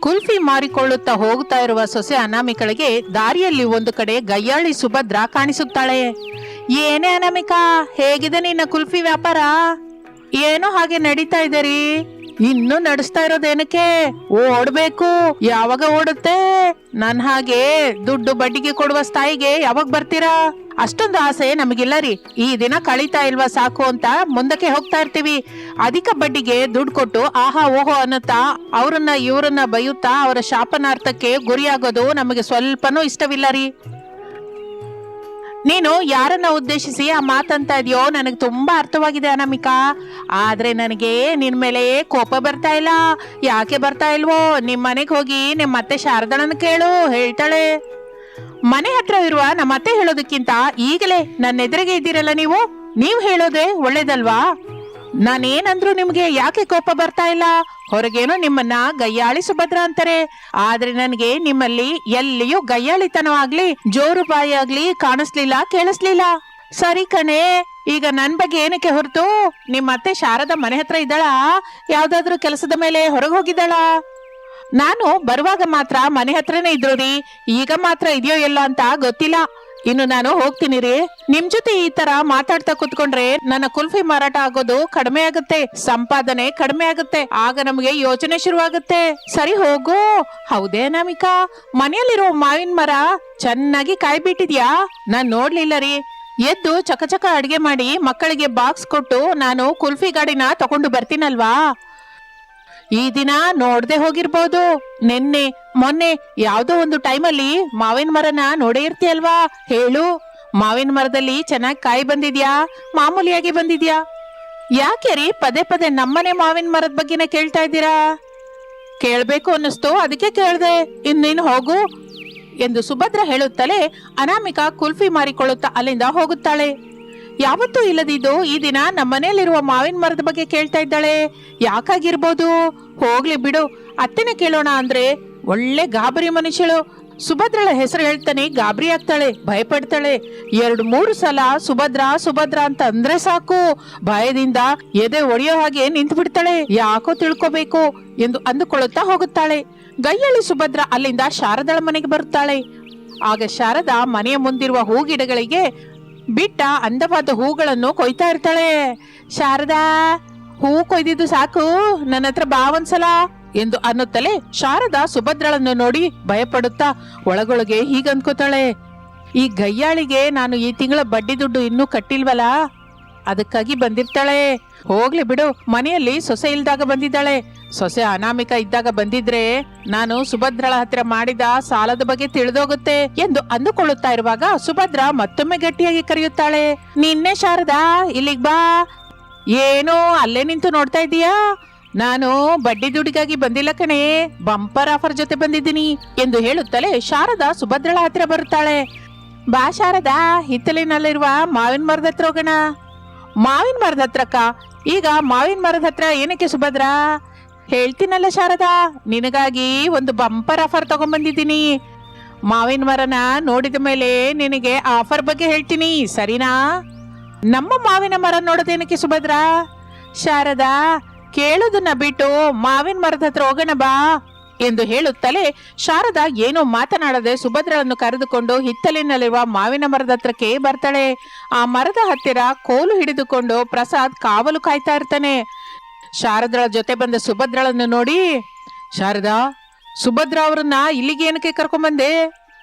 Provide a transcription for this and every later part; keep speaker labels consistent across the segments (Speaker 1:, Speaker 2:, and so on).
Speaker 1: ಕುಲ್ಫಿ ಮಾರಿಕೊಳ್ಳುತ್ತಾ ಹೋಗುತ್ತಾ ಇರುವ ಸೊಸೆ ಅನಾಮಿಕಳಿಗೆ ದಾರಿಯಲ್ಲಿ ಒಂದು ಕಡೆ ಗಯ್ಯಾಳಿ ಸುಭದ್ರ ಕಾಣಿಸುತ್ತಾಳೆ. ಏನೇ ಅನಾಮಿಕಾ, ಹೇಗಿದೆ ನಿನ್ನ ಕುಲ್ಫಿ ವ್ಯಾಪಾರ? ಏನೋ ಹಾಗೆ ನಡೀತಾ ಇದೆ ರೀ. ಇನ್ನು ನಡೆಸ್ತಾ ಇರೋದೇನಕ್ಕೆ ಓಡ್ಬೇಕು. ಯಾವಾಗ ಓಡುತ್ತೆ? ನನ್ ಹಾಗೆ ದುಡ್ಡು ಬಡ್ಡಿಗೆ ಕೊಡುವ ಸ್ಥಾಯಿಗೆ ಯಾವಾಗ ಬರ್ತೀರಾ? ಅಷ್ಟೊಂದು ಆಸೆ ನಮಗಿಲ್ಲ ರೀ. ಈ ದಿನ ಕಳೀತಾ ಇಲ್ವಾ ಸಾಕು ಅಂತ ಮುಂದಕ್ಕೆ ಹೋಗ್ತಾ ಇರ್ತೀವಿ. ಅಧಿಕ ಬಡ್ಡಿಗೆ ದುಡ್ಡು ಕೊಟ್ಟು ಆಹಾ ಓಹೋ ಅನ್ನುತ್ತಾ ಅವ್ರನ್ನ, ಇವರನ್ನ ಬೈಯುತ್ತಾ ಅವರ ಶಾಪನಾರ್ಥಕ್ಕೆ ಗುರಿಯಾಗೋದು ನಮಗೆ ಸ್ವಲ್ಪನೂ ಇಷ್ಟವಿಲ್ಲ ರೀ. ನೀನು ಯಾರನ್ನ ಉದ್ದೇಶಿಸಿ ಆ ಮಾತಂತ ಇದೆಯೋ? ನನಗೆ ತುಂಬಾ ಅರ್ಥವಾಗಿದೆ ಅನಾಮಿಕಾ. ಆದ್ರೆ ನನಗೆ ನಿನ್ ಮೇಲೆ ಕೋಪ ಬರ್ತಾ ಇಲ್ಲ. ಯಾಕೆ ಬರ್ತಾ ಇಲ್ವೋ? ನಿಮ್ಮ ಮನೆಗೆ ಹೋಗಿ ನಿಮ್ಮ ಅತ್ತೆ ಶಾರದಳನ್ನ ಕೇಳು, ಹೇಳ್ತಾಳೆ. ಮನೆ ಹತ್ರ ಇರುವ ನಮ್ಮ ಅತ್ತೆ ಹೇಳೋದಕ್ಕಿಂತ ಈಗಲೇ ನನ್ನ ಎದುರಿಗೆ ಇದ್ದೀರಲ್ಲ ನೀವು? ನೀವು ಹೇಳೋದೇ ಒಳ್ಳೇದಲ್ವಾ? ನಾನೇನಂದ್ರು ನಿಮ್ಗೆ ಯಾಕೆ ಕೋಪ ಬರ್ತಾ ಇಲ್ಲ? ಹೊರಗೇನೋ ನಿಮ್ಮನ್ನ ಗಯ್ಯಾಳಿ ಸುಭದ್ರ ಅಂತಾರೆ. ಆದ್ರೆ ನನಗೆ ನಿಮ್ಮಲ್ಲಿ ಎಲ್ಲಿಯೂ ಗಯ್ಯಾಳಿತನವಾಗ್ಲಿ ಜೋರು ಬಾಯಿ ಆಗ್ಲಿ ಕಾಣಿಸ್ಲಿಲ್ಲ, ಕೇಳಿಸ್ಲಿಲ್ಲ. ಸರಿ ಕಣೆ, ಈಗ ನನ್ ಬಗ್ಗೆ ಏನಕ್ಕೆ ಹೊರತು? ನಿಮ್ಮ ಅತ್ತೆ ಶಾರದ ಮನೆ ಹತ್ರ ಇದ್ದಾಳಾ? ಯಾವ್ದಾದ್ರು ಕೆಲಸದ ಮೇಲೆ ಹೊರಗೆ ಹೋಗಿದ್ದಾಳಾ? ನಾನು ಬರುವಾಗ ಮಾತ್ರ ಮನೆ ಹತ್ರನೇ ಇದ್ರು ಈಗ ಮಾತ್ರ ಇದೆಯೋ ಎಲ್ಲ ಅಂತ ಗೊತ್ತಿಲ್ಲ. ಇನ್ನು ನಾನು ಹೋಗ್ತೀನಿ ರೀ ನಿಮ್ ಜೊತೆ ಈ ತರ ಮಾತಾಡ್ತಾ ಕುತ್ಕೊಂಡ್ರೆ ನನ್ನ ಕುಲ್ಫಿ ಮಾರಾಟ ಆಗೋದು ಕಡಿಮೆ ಆಗುತ್ತೆ, ಸಂಪಾದನೆ ಕಡಿಮೆ ಆಗುತ್ತೆ, ಆಗ ನಮಗೆ ಯೋಚನೆ ಶುರುವಾಗುತ್ತೆ. ಸರಿ ಹೋಗು. ಹೌದೇ ನಮಿಕಾ ಮನೆಯಲ್ಲಿರೋ ಮಾವಿನ ಮರ ಚೆನ್ನಾಗಿ ಕಾಯಿ ಬಿಟ್ಟಿದ್ಯಾ ನಾನ್ ನೋಡ್ಲಿಲ್ಲ ರೀ. ಎದ್ದು ಚಕಚಕ ಅಡಿಗೆ ಮಾಡಿ ಮಕ್ಕಳಿಗೆ ಬಾಕ್ಸ್ ಕೊಟ್ಟು ನಾನು ಕುಲ್ಫಿ ಗಾಡಿನ ತಗೊಂಡು ಬರ್ತೀನಲ್ವಾ? ಈ ದಿನ ನೋಡ್ದೆ ಹೋಗಿರ್ಬೋದು. ನಿನ್ನೆ, ಮೊನ್ನೆ ಯಾವ್ದೋ ಒಂದು ಟೈಮಲ್ಲಿ ಮಾವಿನ ಮರನ ನೋಡೇ ಇರ್ತೀಯಲ್ವಾ? ಹೇಳು. ಮಾವಿನ ಮರದಲ್ಲಿ ಚೆನ್ನಾಗಿ ಕಾಯಿ ಬಂದಿದ್ಯಾ? ಮಾಮೂಲಿಯಾಗಿ ಬಂದಿದ್ಯಾ? ಯಾಕೆ ರೀ ಪದೇ ಪದೇ ನಮ್ಮನೆ ಮಾವಿನ ಮರದ ಬಗ್ಗೆನೇ ಕೇಳ್ತಾ ಇದ್ದೀರಾ? ಕೇಳ್ಬೇಕು ಅನ್ನಿಸ್ತು, ಅದಕ್ಕೆ ಕೇಳ್ದೆ. ಇನ್ನೇನು ಹೋಗು? ಎಂದು ಸುಭದ್ರ ಹೇಳುತ್ತಲೇ ಅನಾಮಿಕಾ ಕುಲ್ಫಿ ಮಾರಿಕೊಳ್ಳುತ್ತಾ ಅಲ್ಲಿಂದ ಹೋಗುತ್ತಾಳೆ. ಯಾವತ್ತೂ ಇಲ್ಲದಿದ್ದು ಈ ದಿನ ನಮ್ಮನೆಯಲ್ಲಿರುವ ಮಾವಿನ ಮರದ ಬಗ್ಗೆ ಕೇಳ್ತಾ ಇದ್ದಾಳೆ. ಯಾಕಾಗಿರ್ಬೋದು? ಹೋಗ್ಲಿ ಬಿಡು. ಅತ್ತೆನೆ ಕೇಳೋಣ ಅಂದ್ರೆ ಒಳ್ಳೆ ಗಾಬರಿ ಮನುಷ್ಯಳು. ಸುಭದ್ರಳ ಹೆಸರು ಹೇಳ್ತಾನೆ, ಗಾಬರಿ ಆಗ್ತಾಳೆ, ಭಯಪಡ್ತಾಳೆ. ಎರಡು ಮೂರು ಸಲ ಸುಭದ್ರ ಸುಭದ್ರ ಅಂತ ಅಂದ್ರೆ ಸಾಕು. ಭಯದಿಂದ ಎದೆ ಒಡೆಯೋ ಹಾಗೆ ನಿಂತು ಬಿಡ್ತಾಳೆ. ಯಾಕೋ ತಿಳ್ಕೋಬೇಕು ಎಂದು ಅಂದುಕೊಳ್ಳುತ್ತಾ ಹೋಗುತ್ತಾಳೆ. ಗೈಯಳಿ ಸುಭದ್ರ ಅಲ್ಲಿಂದ ಶಾರದಳ ಮನೆಗೆ ಬರುತ್ತಾಳೆ. ಆಗ ಶಾರದಾ ಮನೆಯ ಮುಂದಿರುವ ಹೂಗಿಡಗಳಿಗೆ ಬಿಟ್ಟ ಅಂದವಾದ ಹೂಗಳನ್ನು ಕೊಯ್ತಾ ಇರ್ತಾಳೆ. ಶಾರದಾ, ಹೂ ಕೊಯ್ದಿದ್ದು ಸಾಕು, ನನ್ನ ಹತ್ರ ಬಾ ಒಂದ್ಸಲ ಎಂದು ಅನ್ನುತ್ತಲೇ ಶಾರದಾ ಸುಭದ್ರಳನ್ನು ನೋಡಿ ಭಯಪಡುತ್ತಾ ಒಳಗೊಳಗೆ ಹೀಗನ್ಕೋತಾಳೆ. ಈ ಗಯ್ಯಾಳಿಗೆ ನಾನು ಈ ತಿಂಗಳ ಬಡ್ಡಿ ದುಡ್ಡು ಇನ್ನೂ ಕಟ್ಟಿಲ್ವಲ್ಲ ಅದಕ್ಕಾಗಿ ಬಂದಿರ್ತಾಳೆ. ಹೋಗ್ಲಿ ಬಿಡು, ಮನೆಯಲ್ಲಿ ಸೊಸೆ ಇಲ್ದಾಗ ಬಂದಿದ್ದಾಳೆ. ಸೊಸೆ ಅನಾಮಿಕ ಇದ್ದಾಗ ಬಂದಿದ್ರೆ ನಾನು ಸುಭದ್ರಳ ಹತ್ರ ಮಾಡಿದ ಸಾಲದ ಬಗ್ಗೆ ತಿಳಿದೋಗುತ್ತೆ ಎಂದು ಅಂದುಕೊಳ್ಳುತ್ತಾ ಇರುವಾಗ ಸುಭದ್ರ ಮತ್ತೊಮ್ಮೆ ಗಟ್ಟಿಯಾಗಿ ಕರೆಯುತ್ತಾಳೆ, ನಿನ್ನೆ ಶಾರದಾ, ಇಲ್ಲಿಗ್ ಬಾ. ಏನೋ, ಅಲ್ಲೇ ನಿಂತು ನೋಡ್ತಾ ಇದೀಯಾ ನಾನು ಬಡ್ಡಿ ದುಡಿಗಾಗಿ ಬಂದಿಲ್ಲ ಕಣೆ, ಬಂಪರ್ ಆಫರ್ ಜೊತೆ ಬಂದಿದ್ದೀನಿ, ಎಂದು ಹೇಳುತ್ತಲೇ ಶಾರದಾ ಸುಭದ್ರಳ ಹತ್ರ ಬರುತ್ತಾಳೆ. ಬಾ ಶಾರದಾ, ಹಿತ್ತಲಿನಲ್ಲಿರುವ ಮಾವಿನ ಮರದ ಹತ್ರ ಹೋಗೋಣ. ಮಾವಿನ ಮರದ ಹತ್ರಕ್ಕ? ಈಗ ಮಾವಿನ ಮರದ ಹತ್ರ ಏನಕ್ಕೆ ಸುಭದ್ರಾ? ಹೇಳ್ತೀನಲ್ಲ ಶಾರದಾ, ನಿನಗಾಗಿ ಒಂದು ಬಂಪರ್ ಆಫರ್ ತಗೊಂಡ್ಬಂದಿದ್ದೀನಿ ಮಾವಿನ ಮರನ ನೋಡಿದ ಮೇಲೆ ನಿನಗೆ ಆಫರ್ ಬಗ್ಗೆ ಹೇಳ್ತೀನಿ, ಸರಿನಾ? ನಮ್ಮ ಮಾವಿನ ಮರ ನೋಡೋದೇನಕ್ಕೆ ಸುಭದ್ರಾ? ಶಾರದಾ, ಕೇಳೋದನ್ನ ಬಿಟ್ಟು ಮಾವಿನ ಮರದ ಹತ್ರ ಹೋಗೋಣ ಬಾ. ಎಂದು ಹೇಳುತ್ತಲೇ ಶಾರದಾ ಏನೋ ಮಾತನಾಡದೆ ಸುಭದ್ರಳನ್ನು ಕರೆದುಕೊಂಡು ಹಿತ್ತಲಿನಲ್ಲಿರುವ ಮಾವಿನ ಮರದ ಹತ್ರಕ್ಕೆ ಬರ್ತಾಳೆ. ಆ ಮರದ ಹತ್ತಿರ ಕೋಲು ಹಿಡಿದುಕೊಂಡು ಪ್ರಸಾದ್ ಕಾವಲು ಕಾಯ್ತಾ ಇರ್ತಾನೆ. ಶಾರದಳ ಜೊತೆ ಬಂದ ಸುಭದ್ರಳನ್ನು ನೋಡಿ, ಶಾರದಾ, ಸುಭದ್ರ ಅವರನ್ನ ಇಲ್ಲಿಗೆ ಏನಕ್ಕೆ ಕರ್ಕೊಂಬಂದೆ?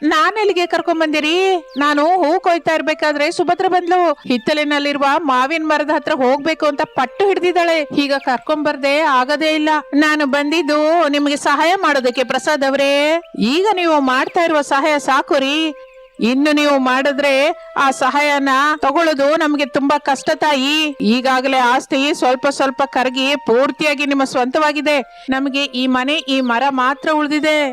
Speaker 1: ನಾನ್ ಎಲ್ಲಿಗೆ ಕರ್ಕೊಂಬಂದಿರಿ ನಾನು ಹೂ ಕೊಯ್ತಾ ಇರ್ಬೇಕಾದ್ರೆ ಸುಭದ್ರ ಬಂದ್ಲು. ಹಿತ್ತಲಿನಲ್ಲಿರುವ ಮಾವಿನ ಮರದ ಹತ್ರ ಹೋಗ್ಬೇಕು ಅಂತ ಪಟ್ಟು ಹಿಡ್ದಿದ್ದಾಳೆ. ಈಗ ಕರ್ಕೊಂಡ್ ಬರ್ದೆ ಆಗದೇ ಇಲ್ಲ. ನಾನು ಬಂದಿದ್ದು ನಿಮ್ಗೆ ಸಹಾಯ ಮಾಡೋದಕ್ಕೆ ಪ್ರಸಾದ್ ಅವರೇ. ಈಗ ನೀವು ಮಾಡ್ತಾ ಇರುವ ಸಹಾಯ ಸಾಕು ರೀ ಇನ್ನು ನೀವು ಮಾಡಿದ್ರೆ ಆ ಸಹಾಯನ ತಗೊಳ್ಳೋದು ನಮ್ಗೆ ತುಂಬಾ ಕಷ್ಟ ತಾಯಿ. ಈಗಾಗಲೇ ಆಸ್ತಿ ಸ್ವಲ್ಪ ಸ್ವಲ್ಪ ಕರಗಿ ಪೂರ್ತಿಯಾಗಿ ನಿಮ್ಮ ಸ್ವಂತವಾಗಿದೆ. ನಮಗೆ ಈ ಮನೆ, ಈ ಮರ ಮಾತ್ರ ಉಳಿದಿದೆ.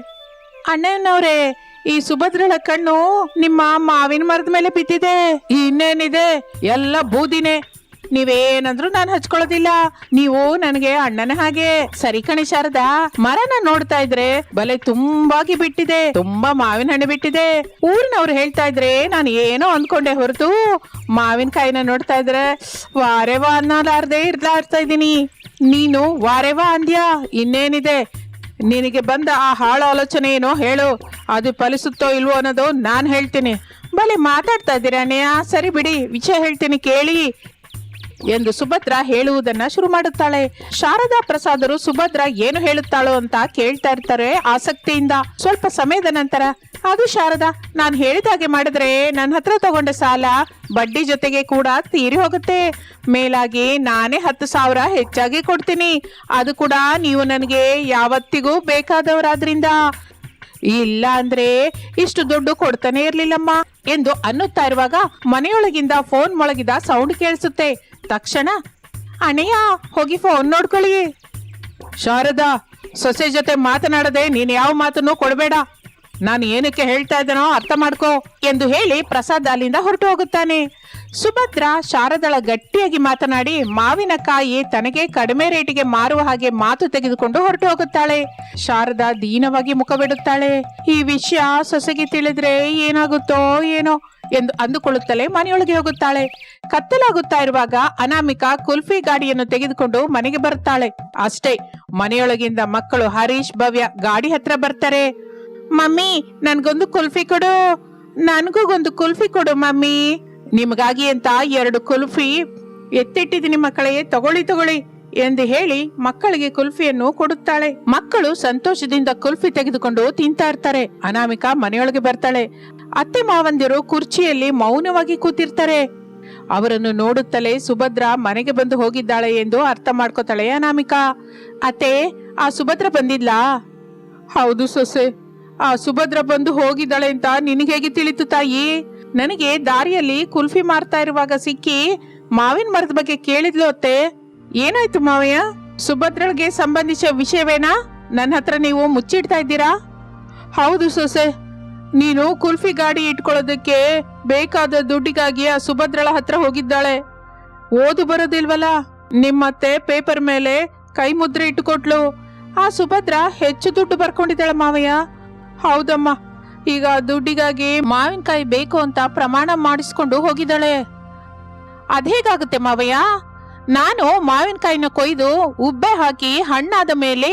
Speaker 1: ಅಣ್ಣನವ್ರೆ ಈ ಸುಭದ್ರಳ ಕಣ್ಣು ನಿಮ್ಮ ಮಾವಿನ ಮರದ ಮೇಲೆ ಬಿದ್ದಿದೆ. ಇನ್ನೇನಿದೆ? ಎಲ್ಲ ಬೂದಿನೇ. ನೀವೇನಂದ್ರು ನಾನು ಹಚ್ಕೊಳ್ಳೋದಿಲ್ಲ. ನೀವು ನನಗೆ ಅಣ್ಣನ ಹಾಗೆ. ಸರಿ ಕಣೆ ಶಾರದಾ, ಮರನ ನೋಡ್ತಾ ಇದ್ರೆ ಬಲೆ ತುಂಬಾಗಿ ಬಿಟ್ಟಿದೆ. ತುಂಬಾ ಮಾವಿನ ಹಣ್ಣು ಬಿಟ್ಟಿದೆ. ಊರಿನವ್ರು ಹೇಳ್ತಾ ಇದ್ರೆ ನಾನು ಏನೋ ಅಂದ್ಕೊಂಡೆ ಹೊರತು ಮಾವಿನಕಾಯಿನ ನೋಡ್ತಾ ಇದ್ರೆ ವಾರೆವಾ ಅನ್ನಲಾರ್ದೆ ಇರ್ಲಾರ್ತಾ ಇದ್ದೀನಿ. ನೀನು ವಾರೆವಾ ಅಂದ್ಯಾ? ಇನ್ನೇನಿದೆ? ನಿನಗೆ ಬಂದ ಆ ಹಾಳು ಆಲೋಚನೆ ಏನೋ ಹೇಳು. ಅದು ಫಲಿಸುತ್ತೋ ಇಲ್ವೋ ಅನ್ನೋದು ನಾನು ಹೇಳ್ತೀನಿ. ಬಲೆ ಮಾತಾಡ್ತಾ ಇದ್ದೀರಾ ಅಣ್ಣಯ್ಯ ಸರಿ ಬಿಡಿ. ವಿಷಯ ಹೇಳ್ತೀನಿ ಕೇಳಿ. ಎಂದು ಸುಭದ್ರ ಹೇಳುವುದನ್ನ ಶುರು ಮಾಡುತ್ತಾಳೆ. ಶಾರದಾ ಪ್ರಸಾದರು ಸುಭದ್ರ ಏನು ಹೇಳುತ್ತಾಳೋ ಅಂತ ಕೇಳ್ತಾ ಇರ್ತಾರೆ ಆಸಕ್ತಿಯಿಂದ. ಸ್ವಲ್ಪ ಸಮಯದ ನಂತರ ಅದು ಶಾರದಾ, ನಾನು ಹೇಳಿದ ಹಾಗೆ ಮಾಡಿದ್ರೆ ನನ್ನ ಹತ್ರ ತಗೊಂಡ ಸಾಲ ಬಡ್ಡಿ ಜೊತೆಗೆ ಕೂಡ ತೀರಿ ಹೋಗುತ್ತೆ. ಮೇಲಾಗಿ ನಾನೇ ಹತ್ತು ಸಾವಿರ ಹೆಚ್ಚಾಗಿ ಕೊಡ್ತೀನಿ. ಅದು ಕೂಡ ನೀವು ನನಗೆ ಯಾವತ್ತಿಗೂ ಬೇಕಾದವರಾದ್ರಿಂದ. ಇಲ್ಲ ಅಂದ್ರೆ ಇಷ್ಟು ದುಡ್ಡು ಕೊಡ್ತಾನೆ ಇರ್ಲಿಲ್ಲಮ್ಮ ಎಂದು ಅನ್ನುತ್ತಾ ಇರುವಾಗ ಮನೆಯೊಳಗಿಂದ ಫೋನ್ ಮೊಳಗಿದ ಸೌಂಡ್ ಕೇಳಿಸುತ್ತೆ. ತಕ್ಷಣ ಅಣೆಯ ಹೋಗಿ ಫೋನ್ ನೋಡ್ಕೊಳ್ಳಿ. ಶಾರದಾ, ಸೊಸೆ ಜೊತೆ ಮಾತನಾಡದೆ ನೀನು ಯಾವ ಮಾತನ್ನು ಕೊಡಬೇಡ. ನಾನು ಏನಕ್ಕೆ ಹೇಳ್ತಾ ಇದ್ದನೋ ಅರ್ಥ ಮಾಡ್ಕೋ ಎಂದು ಹೇಳಿ ಪ್ರಸಾದ್ ಅಲ್ಲಿಂದ ಹೊರಟು ಹೋಗುತ್ತಾನೆ. ಸುಭದ್ರ ಶಾರದಳ ಗಟ್ಟಿಯಾಗಿ ಮಾತನಾಡಿ ಮಾವಿನಕಾಯಿ ತನಗೆ ಕಡಿಮೆ ರೇಟಿಗೆ ಮಾರುವ ಹಾಗೆ ಮಾತು ತೆಗೆದುಕೊಂಡು ಹೊರಟು ಹೋಗುತ್ತಾಳೆ. ಶಾರದಾ ದೀನವಾಗಿ ಮುಖ ಬಿಡುತ್ತಾಳೆ ಈ ವಿಷಯ ಸೊಸೆಗೆ ತಿಳಿದ್ರೆ ಏನಾಗುತ್ತೋ ಏನೋ ಎಂದು ಅಂದುಕೊಳ್ಳುತ್ತಲೇ ಮನೆಯೊಳಗೆ ಹೋಗುತ್ತಾಳೆ. ಕತ್ತಲಾಗುತ್ತಾ ಇರುವಾಗ ಅನಾಮಿಕಾ ಕುಲ್ಫಿ ಗಾಡಿಯನ್ನು ತೆಗೆದುಕೊಂಡು ಮನೆಗೆ ಬರುತ್ತಾಳೆ. ಅಷ್ಟೇ, ಮನೆಯೊಳಗಿಂದ ಮಕ್ಕಳು ಹರೀಶ್, ಭವ್ಯ ಗಾಡಿ ಹತ್ರ ಬರ್ತಾರೆ. ಮಮ್ಮಿ, ನನ್ಗೊಂದು ಕುಲ್ಫಿ ಕೊಡು. ನನಗೂ ಒಂದು ಕುಲ್ಫಿ ಕೊಡು ಮಮ್ಮಿ. ನಿಮಗಾಗಿ ಅಂತ ಎರಡು ಕುಲ್ಫಿ ಎತ್ತಿಟ್ಟಿದ್ದೀನಿ ಮಕ್ಕಳೇ, ತಗೊಳ್ಳಿ ತಗೊಳ್ಳಿ ಎಂದು ಹೇಳಿ ಮಕ್ಕಳಿಗೆ ಕುಲ್ಫಿಯನ್ನು ಕೊಡುತ್ತಾಳೆ. ಮಕ್ಕಳು ಸಂತೋಷದಿಂದ ಕುಲ್ಫಿ ತೆಗೆದುಕೊಂಡು ತಿಂತಾ ಇರ್ತಾರೆ. ಅನಾಮಿಕಾ ಮನೆಯೊಳಗೆ ಬರ್ತಾಳೆ. ಅತ್ತೆ ಮಾವಂದಿರು ಕುರ್ಚಿಯಲ್ಲಿ ಮೌನವಾಗಿ ಕೂತಿರ್ತಾರೆ. ಅವರನ್ನು ನೋಡುತ್ತಲೇ ಸುಭದ್ರ ಮನೆಗೆ ಬಂದು ಹೋಗಿದ್ದಾಳೆ ಎಂದು ಅರ್ಥ ಮಾಡ್ಕೋತಾಳೆ ಅನಾಮಿಕಾ. ಅತ್ತೆ, ಆ ಸುಭದ್ರ ಬಂದಿದ್ಲಾ? ಹೌದು ಸೊಸೆ. ಆ ಸುಭದ್ರ ಬಂದು ಹೋಗಿದ್ದಾಳೆ ಅಂತ ನಿನಗೆ ಹೇಗೆ ತಿಳಿತು ತಾಯಿ? ನನಗೆ ದಾರಿಯಲ್ಲಿ ಕುಲ್ಫಿ ಮಾರ್ತಾ ಇರುವಾಗ ಸಿಕ್ಕಿ ಮಾವಿನ ಮರದ ಬಗ್ಗೆ ಕೇಳಿದ್ಲು ಅತ್ತೆ. ಏನಾಯ್ತು ಮಾವಯ್ಯ? ಸುಭದ್ರಳಿಗೆ ಸಂಬಂಧಿಸಿದ ವಿಷಯವೇನಾ? ನನ್ನ ಹತ್ರ ನೀವು ಮುಚ್ಚಿಡ್ತಾ ಇದ್ದೀರಾ? ಹೌದು ಸೊಸೆ. ನೀನು ಕುಲ್ಫಿ ಗಾಡಿ ಇಟ್ಕೊಳ್ಳೋದಕ್ಕೆ ಬೇಕಾದ ದುಡ್ಡಿಗಾಗಿ ಆ ಸುಭದ್ರಳ ಹತ್ರ ಹೋಗಿದ್ದಾಳೆ. ಓದು ಬರೋದಿಲ್ವಲ್ಲ? ನಿಮ್ಮತ್ತೆ ಪೇಪರ್ ಮೇಲೆ ಕೈ ಮುದ್ರೆ ಇಟ್ಟುಕೊಟ್ಲು. ಆ ಸುಭದ್ರ ಹೆಚ್ಚು ದುಡ್ಡು ಬರ್ಕೊಂಡಿದ್ದಾಳೆ ಮಾವಯ್ಯ. ಹೌದಮ್ಮ. ಈಗ ದುಡ್ಡಿಗಾಗಿ ಮಾವಿನಕಾಯಿ ಬೇಕು ಅಂತ ಪ್ರಮಾಣ ಮಾಡಿಸ್ಕೊಂಡು ಹೋಗಿದ್ದಾಳೆ. ಅದೇಗಾಗುತ್ತೆ ಮಾವಯ್ಯ? ನಾನು ಮಾವಿನಕಾಯಿನ ಕೊಯ್ದು ಉಬ್ಬೆ ಹಾಕಿ ಹಣ್ಣಾದ ಮೇಲೆ